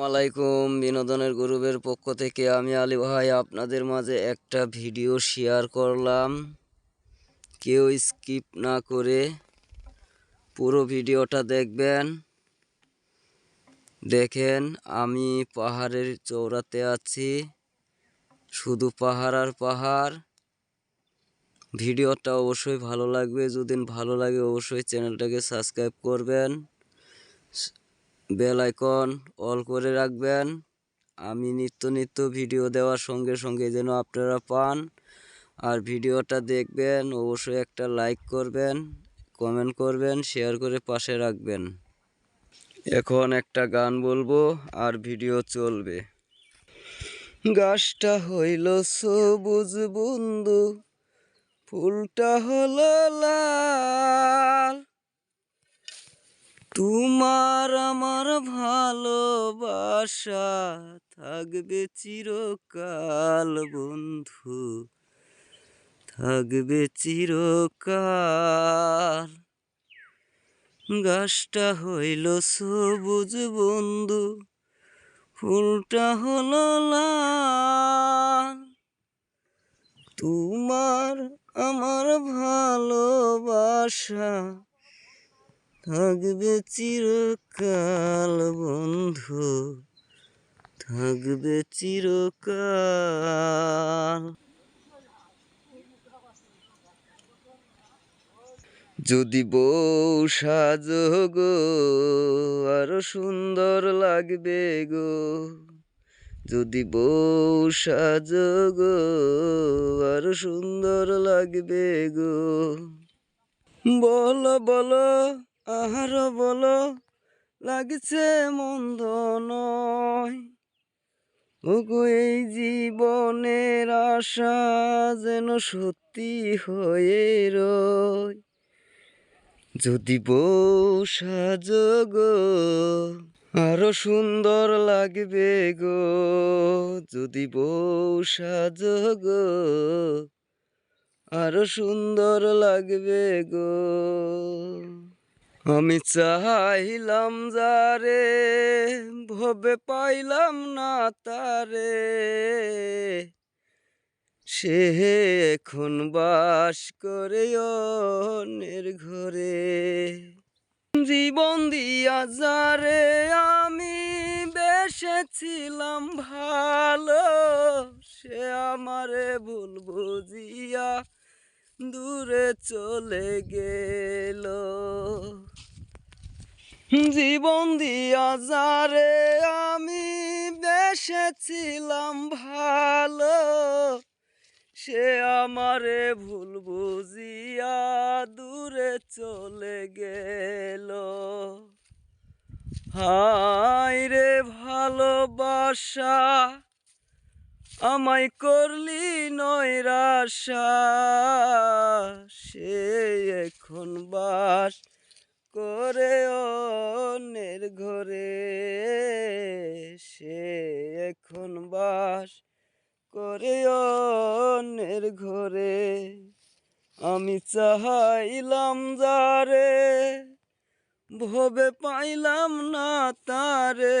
আলাইকুম বিনোদনের গ্রুপের পক্ষ থেকে আমি আলী ভাই আপনাদের মাঝে একটা ভিডিও শেয়ার করলাম। কেউ স্কিপ না করে পুরো ভিডিওটা দেখবেন। দেখেন, আমি পাহাড়ের চৌরাতে আছি। শুধু পাহাড় আর পাহাড়। ভিডিওটা অবশ্যই ভালো লাগবে। যদি ভালো লাগে অবশ্যই চ্যানেলটাকে সাবস্ক্রাইব করবেন। বেল আইকন অল করে রাখবেন। আমি নিত্য নিত্য ভিডিও দেওয়ার সঙ্গে সঙ্গে যেন আপনারা পান। আর ভিডিওটা দেখবেন, অবশ্যই একটা লাইক করবেন, কমেন্ট করবেন, শেয়ার করে পাশে রাখবেন। এখন একটা গান বলব আর ভিডিও চলবে। গাছটা হইল সবুজ বন্ধু, ফুলটা হলো লাল। তোমার আমার ভালোবাসা থাকবে চিরকাল বন্ধু, থাকবে চিরকাল। গাছটা হইল সবুজ বন্ধু, ফুলটা হলো লাল। তোমার আমার ভালোবাসা থাকবে চিরকাল বন্ধু, থাকবে চিরকাল। যদি বউ সাজো গো, আরও সুন্দর লাগবে গো। যদি বউ সাজো গো, আরও সুন্দর লাগবে গো। বলো বলো আহার বলো লাগছে মন্দ নয়। ওগো, এই জীবনের আশা যেন সত্যি হয়ে রয়। যদি বউ সাজো গো আরও সুন্দর লাগবে গো। যদি বউ সাজো গো আরও সুন্দর লাগবে গো। আমি চাইলাম যারে, ভবে পাইলাম না তারে। সে এখন বাস করে অন্যের ঘরে। জীবন দিয়া যারে আমি বেসেছিলাম ভালো, সে আমারে ভুল বুঝিয়া দূরে চলে গেল। জীবন দিয়া যারে আমি বেসেছিলাম ভালো, সে আমারে ভুল বুঝিয়া দূরে চলে গেল। হায় রে ভালোবাসা, আমায় করলি নৈরাশা, সে এখন বাস করে অন্যের ঘরে সে এখন বাস করে অন্যের ঘরে। আমি চাইলাম যারে, ভবে পাইলাম না তারে।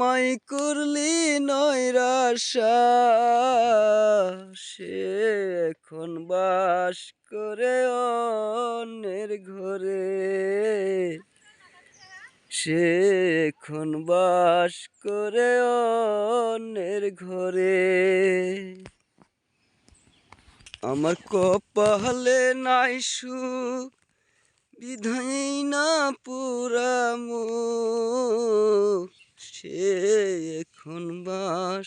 আমায় করলি নৈরাশা সে এখন বাস করে অন্যের ঘরে। সে এখন বাস করে অন্যের ঘরে। আমার কপালে নাই সুখ, বিধাই না পুরামো সে এখন বাস